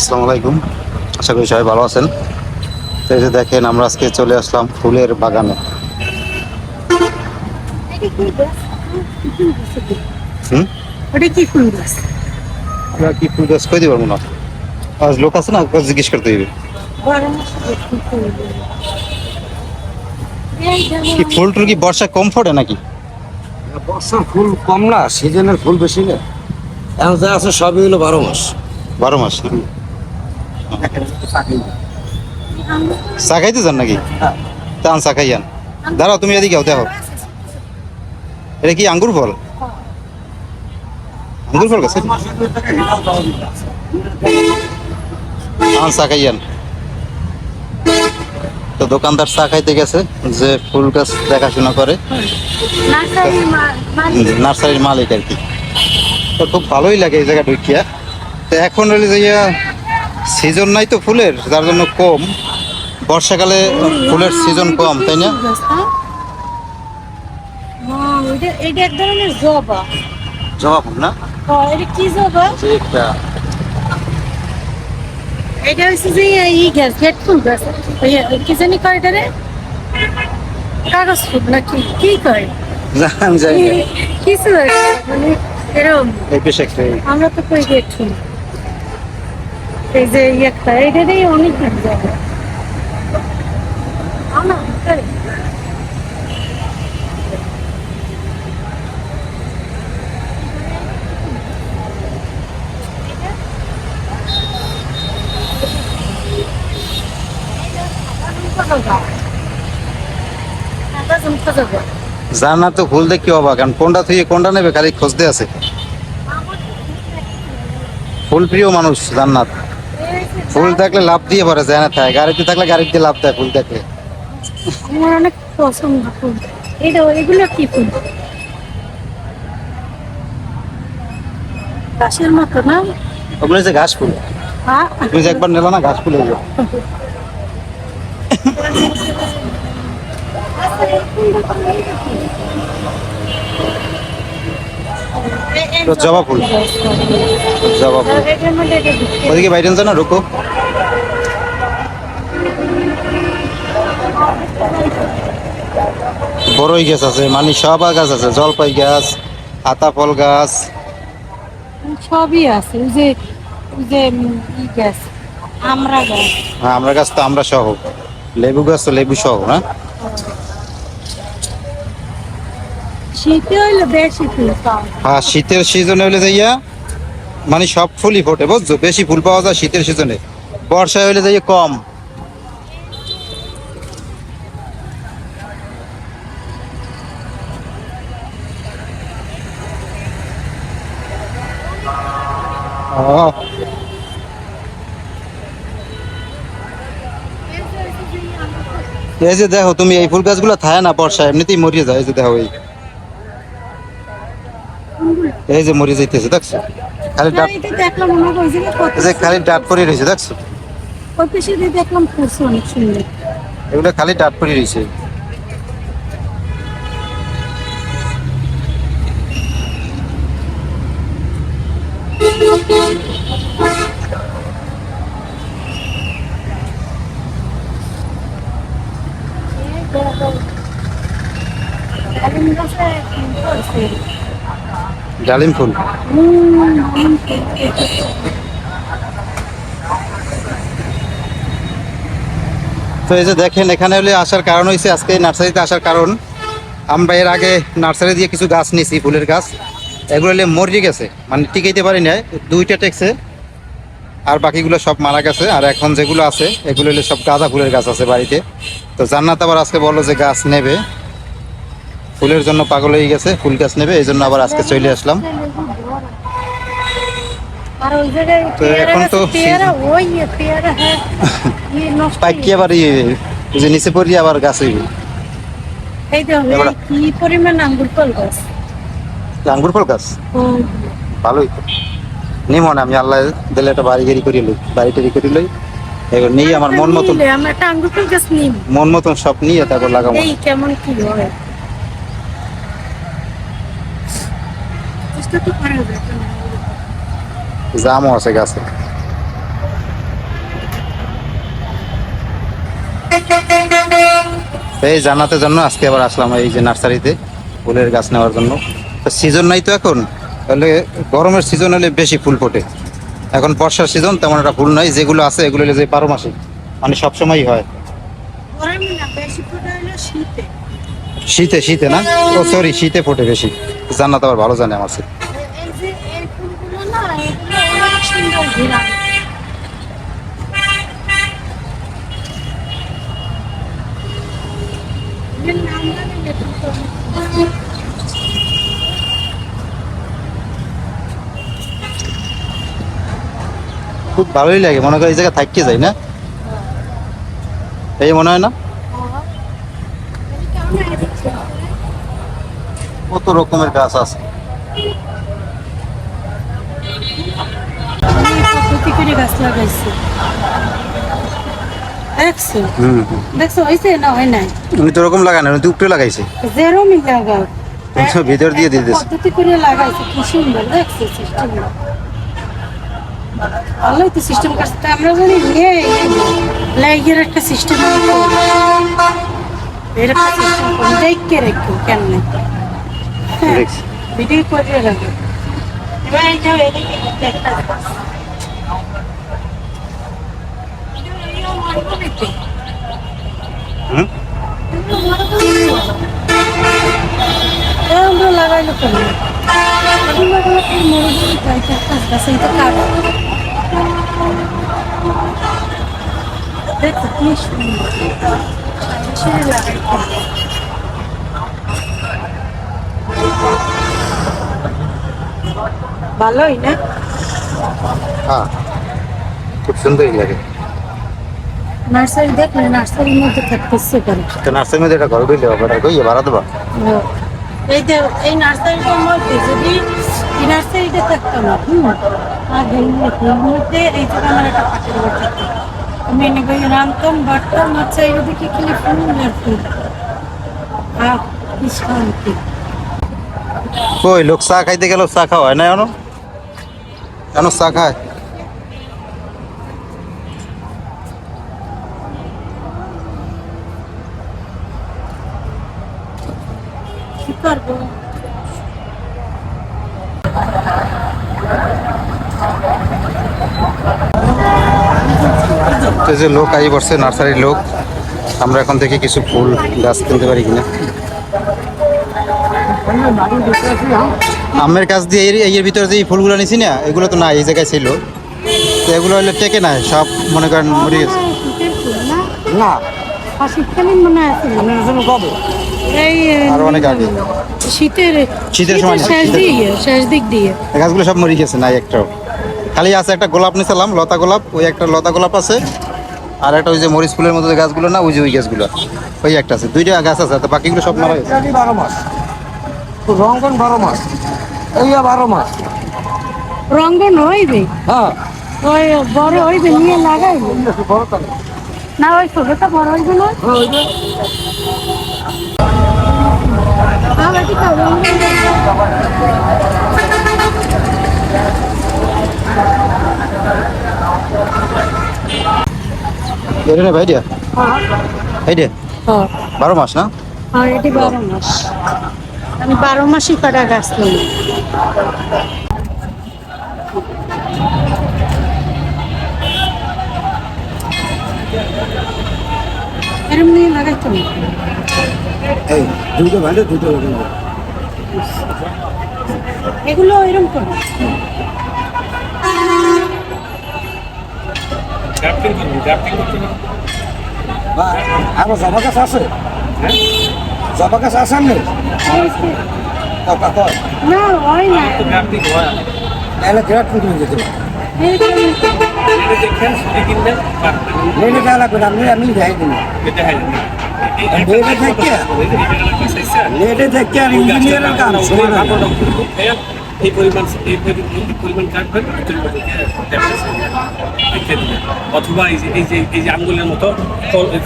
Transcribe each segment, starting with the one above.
আসসালামু আলাইকুম। আশা করি সবাই ভালো আছেন। তো এই যে দেখেন আমরা আজকে চলে আসলাম ফুলের বাগানে। কি ফুল গাছ? আমরা কি ফুল গাছ কই দিতে পারব না আজ লোক আছে না ওকে জিজ্ঞেস করতে হবে কি ফুল টুল কি বর্ষা কম ফোটে নাকি? বর্ষার ফুল কম না সিজনের ফুল বেশি না। এখন যা আছে সবই হলো বারো মাস। বারো মাস না? চা খাইতে যান নাকি? টান চা খাইয়ান দাঁড়াও তুমি এদিকে দেখো। এটা কি আঙ্গুর ফল? আঙ্গুর ফল গাছ? টান চা খাইয়ান তো দোকানদার চা খাইতে গেছে যে ফুল গাছ দেখাশোনা করে। নার্সারির মালিক। আর কি। তো খুব ভালোই লাগে এই জায়গা ঢুকিয়া। তো এখন হলে যে সিজন নাই তো ফুলের যার জন্য কম। বর্ষাকালে ফুলের সিজন কম তাই না? এটা এক ধরনের জবা। জবা ফুল না? হ্যাঁ, এটা কি জবা? একটা এটা হচ্ছে যে ই গাছ গেট ফুল গাছ। কি জানি কয় এটা রে? কাগজ ফুল না কি? কি কয়? জান যাই কিছু মানে এরকম আমরা তো কই গেট ফুল? এই যে একটা এইটারই অনেক যাবে ভিতরে। তো ফুল দেখি অবাক কারণ কোনটা থেকে কোনটা নেবে খালি খুঁজতে আছে। ফুল প্রিয় মানুষ জান্নাত। ফুল থাকলে লাভ দিয়ে পরে যায় না থাকে গাড়িতে থাকলে গাড়িতে লাভ দেয় ফুল থাকলে আমার অনেক পছন্দ ফুল। এটা এগুলো কি ফুল? গাছের মতো না? ওগুলো হচ্ছে ঘাস ফুল। হ্যাঁ। তুমি যে একবার নিলো না ঘাস ফুল এগুলো তো জবা ফুল। জবা ফুল। ওদিকে বাইরে না রুকো। বড়ই গাছ আছে মানে সব গাছ আছে জলপাই গাছ আতা ফল গাছ। সবই আছে যে যে গাছ আমরা গাছ। হ্যাঁ আমরা গাছ তো আমরা সহ। লেবু গাছ তো লেবু সহ না? হ্যাঁ শীতের সিজনে হলে যাইয়া মানে সব ফুলই ফোটে, বুঝছ? বেশি ফুল পাওয়া যায় শীতের সিজনে বর্ষায় হলে যাইয়া কম। এই যে দেখো, তুমি এই ফুল গাছগুলো থাকে না বর্ষায়, এমনিতেই মরিয়ে যায়, এই যে দেখো এই। এই যে মরে যাইতেছে দেখছ? খালি ডাট যে খালি ডাট পরে রয়েছে দেখছ? ওই পেশে দেখলাম অনেক সুন্দর। এগুলো খালি ডাট পরে রয়েছে ডালিম গাছে ফুল ফলছে। ডালিম ফুল তো এই যে দেখেন, এখানে হলে আসার কারণ হয়েছে আজকে নার্সারিতে আসার কারণ। আমরা এর আগে নার্সারি দিয়ে কিছু গাছ নিয়েছি, ফুলের গাছ। এগুলো হলে মরে গেছে মানে টিকাইতে পারি না দুইটা টেকছে, আর বাকিগুলো সব মারা গেছে। আর এখন যেগুলো আছে, এগুলো হলে সব গাঁদা ফুলের গাছ আছে বাড়িতে। তো জান্নাত আবার আজকে বলল যে গাছ নেবে। ফুলের জন্য পাগল হয়ে গেছে ফুল গাছ নেবে এই জন্য আবার আজকে চলে আসলাম। তো এখন তো হ্যাঁ ইয়ে পাইকি আবার ইয়ে যে নিচে পড়ি আবার গাছ হইবে? এই কি পরিমাণ আঙ্গুর ফল গাছ? আঙ্গুর ফল গাছ? ভালোই তো। নিমন আমি আল্লাহ দিলে একটা বাড়ি গাড়ি করি লই বাড়ি টাড়ি করি লই। এবার নিয়ে আমার মন মতন নিব মন মতন সব নিয়ে তারপর লাগাবো। কেমন কি হয়? জামও আছে গাছে। এই জানাতে জন্য আজকে আবার আসলাম এই যে নার্সারিতে ফুলের গাছ নেওয়ার জন্য। সিজন নাই তো এখন তাহলে গরমের সিজন হলে বেশি ফুল ফোটে। এখন বর্ষার সিজন তেমন একটা ফুল নাই যেগুলো আছে এগুলো যে বারো মাসে মানে সবসময়ই হয়। শীতে শীতে না? ও সরি শীতে ফোটে বেশি। জান্নাত আবার ভালো জানে আমার খুব ভালোই লাগে, মনে করি এই জায়গায় থাকতে যাই না? এই মনে হয় না? কত রকমের গাছ আছে? গাছ লাগাইছে। দেখছ দেখছ না হয় নাই? উনি তো ওরকম লাগানো উনি তো উপরে লাগাইছে। লাগাও। ভিতর দিয়ে দিয়ে দিয়েছে। পদ্ধতি করে লাগাইছে কি সুন্দর দেখছ সিস্টেম ভালোই তো সিস্টেম আমরা জানি নিয়ে লাইগের একটা সিস্টেম রেখো হ্যাঁ দেখছি। ভিডিও করে রাখো এবার যাও এদিকে একটা আমরা লাগাইলো কেন এগুলো লাগালে কি মরে যাবে তাই তো একটা গাছ এইটা কাটো দেখো কি সুন্দর। লাগাইতে ভালোই না? হ্যাঁ খুব সুন্দরই লাগে। নার্সারি দেখলে নার্সারির মধ্যে থাকতে ইচ্ছে করে তো নার্সারির মধ্যে একটা ঘর দিলে এটা কই ভাড়া দেবা? এই যে এই নার্সারিটার মধ্যে যদি এই নার্সারিটা থাকতাম না আর এই মধ্যে এই যে আমার একটা পাখির ঘর থাকতো। আমি এনে বই রামতাম বাড়তাম আর চাইলে দেখি ফুল আর ফুল আহ কি শান্তি। কই লোক চা খাইতে গেল চা খাওয়া হয় না এখনও? কেন চা খায়? কি করব? তো যে লোক আই বসছে নার্সারির লোক আমরা এখন থেকে কিছু ফুল গাছ কিনতে পারি কিনা। আমের কাছ দিয়ে এর এর ভিতরে যে এই ফুলগুলো নিছি না এগুলো তো না এই জায়গায় ছিল। তো এগুলো হলে টেকে না সব মনে করেন মরে গেছে। না। না আর মনে অনেক আগে। শীতের শীতের সময় শেষ দিকে শেষ দিক দিয়ে। গাছগুলো সব মরে গেছে নাই একটাও। খালি আছে একটা গোলাপ নিয়েছিলাম লতা গোলাপ ওই একটা লতা গোলাপ আছে। আর একটা ওই যে মরিচ ফুলের মতো গাছগুলো না ওই যে ওই গাছগুলো। ওই একটা আছে দুইটা গাছ আছে তো বাকিগুলো সব মারা গেছে। এটা বারো মাস। রঙ্গন বারো মাস রঙ্গন হইবে? হ্যাঁ। ওই বড় হইবে নিয়ে লাগাইবে? না ওই ছোটটা বড় হইবে না? হ্যাঁ এইটা হ্যাঁ। বারো মাস না? হ্যাঁ এটি বারো মাস। আমি বারো মাসই কাটা গাছ নেই। এরম নিয়ে লাগাইতো এই দুটো ভালো দুটো এগুলো এরম করো। বা আরও জবা গাছ আছে। জবা গাছ আছে না কথা কয় না হয় না তাহলে গ্রাট হয়ে যেতে। এই পরিমাণ এই পরি- এই পরিমাণ কাটবেন অথবা এই যে এই যে এই যে আঙ্গুলের মতো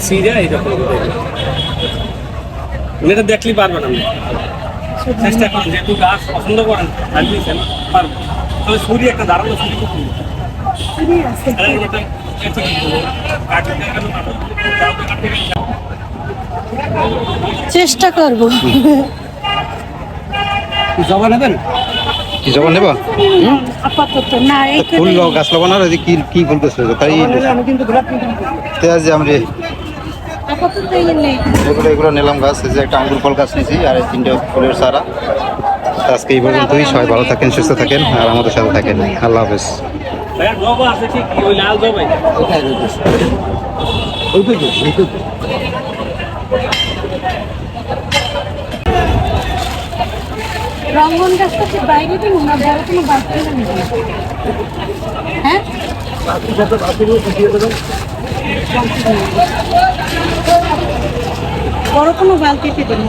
সিরে এইরকম করে দেবেন। এটা দেখলেই পারবেন আপনি। চেষ্টা করুন যেহেতু গাছ পছন্দ করেন আর পারবেন। তবে ছুরি একটা দাঁড়ানো ছুরি খুব চেষ্টা করব। জমা নেবেন? কি জবা নেবা? আপাতত না এই ফুল গাছ লাগানোর কি কি ফুল গাছ রয়েছে তাই আমি কিন্তু গোলাপ কিন্তু তেজ যে আমরা এগুলো নিলাম গাছ যে একটা আঙ্গুর ফল গাছ নিয়েছি, আর এই তিনটে ফুলের তো আজকে এই পর্যন্তই, সবাই ভালো থাকেন, সুস্থ থাকেন, আর আমাদের সাথে থাকেন। আল্লাহ হাফেজ। রঙ্গন গাছটা বাইরে কোনো বাড়তি হ্যাঁ বাকি যত বাকি দিয়ে বড় কোনো বালতিতে দেবো